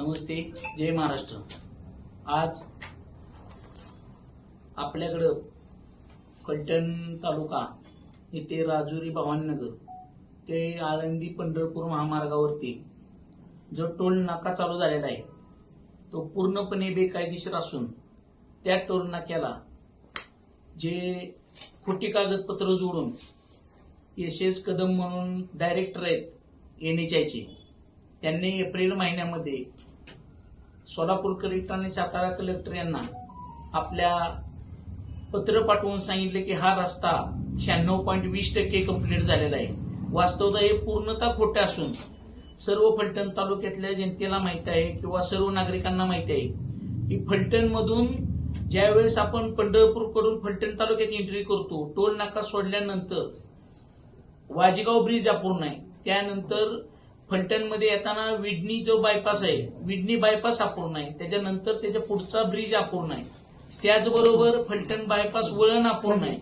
नमस्ते जय महाराष्ट्र. आज आपल्याकडं फलटण तालुका येथे राजुरी भवानीनगर ते आळंदी पंढरपूर महामार्गावरती जो टोल नाका चालू झालेला आहे तो पूर्णपणे बेकायदेशीर असून त्या टोल नाक्याला जे खोटी कागदपत्र जोडून एस एस कदम म्हणून डायरेक्टर आहेत एनएचआयचे त्यांनी एप्रिल महिन्यामध्ये सोलापूर कलेक्टर आणि सातारा कलेक्टर यांना आपल्या पत्र पाठवून सांगितले की हा रस्ता शहाण्णव पॉईंट वीस टक्के कंप्लीट झालेला आहे. वास्तवता हे पूर्णतः खोटे असून सर्व फलटण तालुक्यातल्या जनतेला माहीत आहे किंवा सर्व नागरिकांना माहिती आहे की फलटणमधून ज्यावेळेस आपण पंढरपूरकडून फलटण तालुक्यात एंट्री करतो टोल नाका सोडल्यानंतर वाजेगाव ब्रिज अपूर्ण आहे. त्यानंतर फलटणमध्ये येताना विडणी जो बायपास आहे विडणी बायपास अपूर्ण आहे. त्याच्यानंतर त्याच्या पुढचा ब्रिज अपूर्ण आहे. त्याचबरोबर फलटण बायपास वळण अपूर्ण आहे.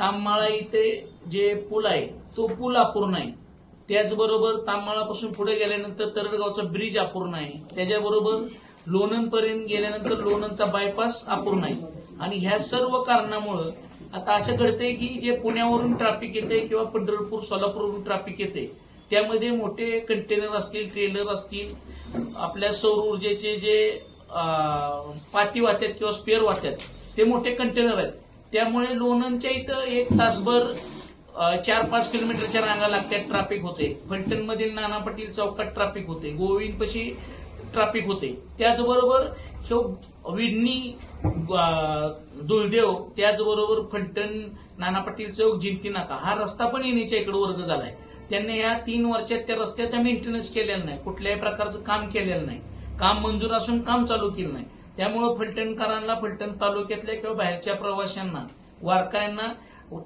ताममाळा इथे जे पूल आहे तो पूल अपूर्ण आहे. त्याचबरोबर ताममाळापासून पुढे गेल्यानंतर तरडगावचा ब्रिज अपूर्ण आहे. त्याच्याबरोबर लोणनपर्यंत गेल्यानंतर लोणंदचा बायपास अपूर्ण आहे. आणि ह्या सर्व कारणामुळं आता असं घडतंय की जे पुण्यावरून ट्रॅफिक येते किंवा पंढरपूर सोलापूरवरून ट्रॅफिक येते त्यामध्ये मोठे कंटेनर असतील ट्रेलर असतील आपल्या सौर ऊर्जेचे जे पाती वाहतात किंवा स्पेअर वाहतात ते मोठे कंटेनर आहेत. त्यामुळे लोणंदच्या इथं एक तासभर चार पाच किलोमीटरच्या रांगा लागतात ट्रॅफिक होते. फलटणमधील नाना पाटील चौकात ट्रॅफिक होते. गोविंदपशी ट्रॅफिक होते. त्याचबरोबर हे विडणी दुलदेव त्याचबरोबर फलटण नाना पाटील चौक जिंती नाका. हा रस्ता पण येण्याच्या इकडे वर्ग झालाय. त्यांनी या तीन वर्षात त्या रस्त्याचा मेंटेनन्स केलेला नाही. कुठल्याही प्रकारचं काम केलेलं नाही. काम मंजूर असून काम चालू केलं नाही. त्यामुळे फलटणकरांना फलटण तालुक्यातल्या किंवा बाहेरच्या प्रवाशांना वारकऱ्यांना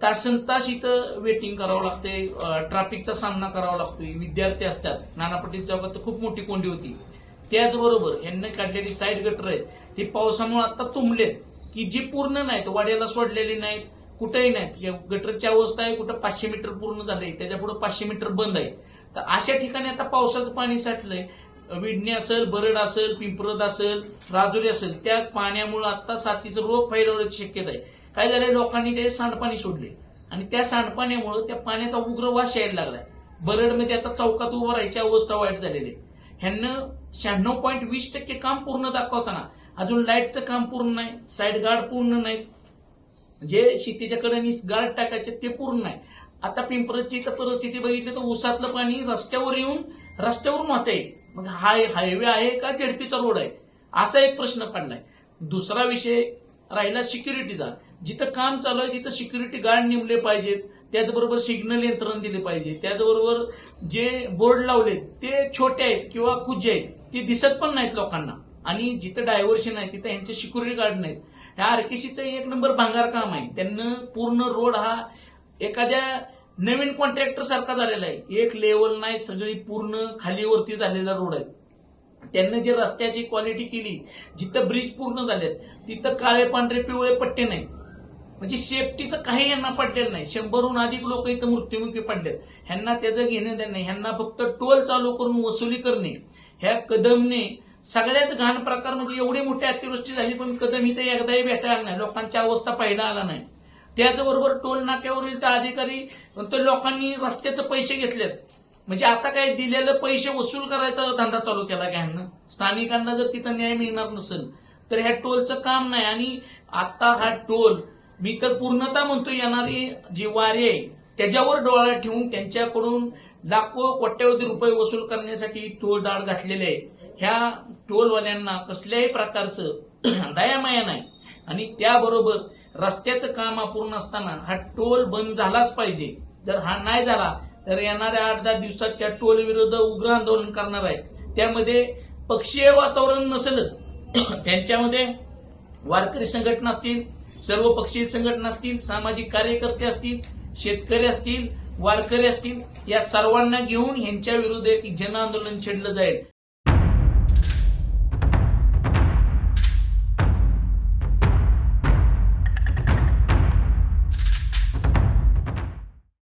तासन तास इथं वेटिंग करावं लागते ट्रॅफिकचा सामना करावा लागतोय. विद्यार्थी असतात. नाना पाटील चौकात तर खूप मोठी कोंडी होती. त्याचबरोबर यांनी काढलेली साईड गटर आहेत. ती पावसामुळे आता तुंबलेत. की जी पूर्ण नाहीत वाड्याला सोडलेली नाहीत. कुठेही नाहीत गटरची अवस्था आहे कुठं पाचशे मीटर पूर्ण झालंय त्याच्या पुढे पाचशे मीटर बंद आहे. तर अशा ठिकाणी आता पावसाचं पाणी साठलंय. विडणी असेल बरड असेल पिंपरद असेल राजुरी असेल त्या पाण्यामुळे आता साथीचं रोग फैलवण्याची शक्यता आहे. काय झालंय? लोकांनी ते सांडपाणी सोडले. आणि त्या सांडपाण्यामुळे त्या पाण्याचा उग्र वास यायला लागलाय. बरडमध्ये आता चौकात उभं राहायची अवस्था वाईट झालेली आहे. ह्यांनं शहाण्णव पॉईंट वीस टक्के काम पूर्ण दाखवताना अजून लाईटचं काम पूर्ण नाही साईड गार्ड पूर्ण नाही जे शेतीच्या कडेने गार्ड टाकायचे ते पूर्ण नाही. आता पिंपरची तर परिस्थिती बघितली तर उसातलं पाणी रस्त्यावर येऊन रस्त्यावरून वाहतंय मग हा हायवे आहे का झेडपीचा रोड आहे? असा एक प्रश्न पडलाय. दुसरा विषय राहिला सिक्युरिटीचा. जिथं काम चालू आहे तिथं सिक्युरिटी गार्ड नेमले पाहिजेत. त्याचबरोबर सिग्नल यंत्रणा दिले पाहिजे. त्याचबरोबर जे बोर्ड लावलेत ते छोटे आहेत किंवा खुजे आहेत ते दिसत पण नाहीत लोकांना. आणि जिथं डायव्हर्शन आहे तिथं यांचे सिक्युरिटी गार्ड नाहीत. ह्या आरकेसीचं एक नंबर भांगार काम आहे. त्यांना पूर्ण रोड हा एखाद्या नवीन कॉन्ट्रॅक्टर सारखा झालेला आहे. एक लेवल नाही सगळी पूर्ण खालीवरती झालेला रोड आहे. त्यांनी जे रस्त्याची क्वालिटी केली जिथं ब्रिज पूर्ण झालेत तिथं काळे पांढरे पिवळे पट्टे नाही म्हणजे सेफ्टीचं काही यांना पडलेलं नाही. शंभरहून अधिक लोक इथं मृत्युमुखी पडलेत. ह्यांना त्याचं घेणं देणं ह्यांना फक्त टोल चालू करून वसुली करणे. ह्या कदमने सगळ्यात घाण प्रकार म्हणजे एवढी मोठी अतिवृष्टी झाली पण कदम इथे एकदाही भेटायला नाही. लोकांची अवस्था पाहायला आला नाही. त्याचबरोबर टोल नाक्यावरील त्या अधिकारी तर लोकांनी रस्त्याचे पैसे घेतलेत. म्हणजे आता काय दिलेलं पैसे वसूल करायचा धंदा चालू केला का स्थानिकांना जर तिथं न्याय मिळणार नसेल तर ह्या टोलचं काम नाही. आणि आता हा टोल मी तर पूर्णतः म्हणतो येणारी जी वारी आहे त्याच्यावर डोळा ठेवून त्यांच्याकडून लाखो कोट्यवधी रुपये वसूल करण्यासाठी टोल दाड घातलेले आहे. ह्या टोलवाल्यांना कसल्याही प्रकारचं दयामाया नाही. आणि त्याबरोबर रस्त्याचं काम अपूर्ण असताना हा टोल बंद झालाच पाहिजे. जर हा नाही झाला तर येणाऱ्या आठ दहा दिवसात त्या टोल विरुद्ध उग्र आंदोलन करणार आहे. त्यामध्ये पक्षीय वातावरण नसेलच. त्यांच्यामध्ये वारकरी संघटना असतील सर्व पक्षीय संघटना असतील सामाजिक कार्यकर्ते असतील शेतकरी असतील वारकरी असतील या सर्वांना घेऊन ह्यांच्या विरुद्ध एक जन आंदोलन छेडलं जाईल.